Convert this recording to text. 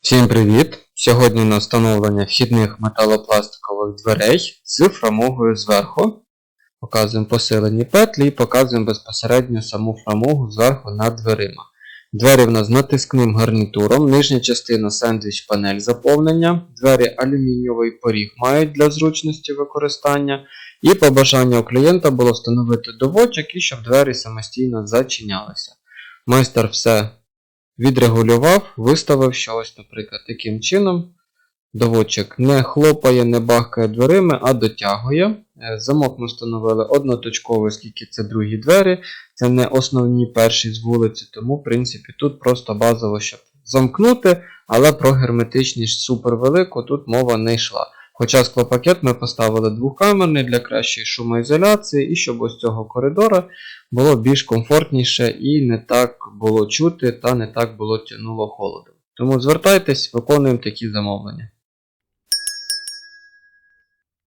Всім привіт! Сьогодні на встановлення вхідних металопластикових дверей з фрамугою зверху. Показуємо посилені петлі і показуємо безпосередньо саму фрамугу зверху над дверима. Двері в нас з натискним гарнітуром, нижня частина сендвіч панель заповнення, двері алюмінієвий поріг мають для зручності використання. І по у клієнта було встановити доводчик і щоб двері самостійно зачинялися. Майстер все відрегулював, виставив, що ось, наприклад, таким чином. Доводчик не хлопає, не бахкає дверима, а дотягує. Е, Замок ми встановили одноточковий, оскільки це другі двері, це не основні перші з вулиці, тому, в принципі, тут просто базово, щоб замкнути, але про герметичність супервелику тут мова не йшла. Хоча склопакет ми поставили двокамерний для кращої шумоізоляції, і щоб ось цього коридора було більш комфортніше і не так було чути та не так було тянуло холодом. Тому звертайтесь, виконуємо такі замовлення.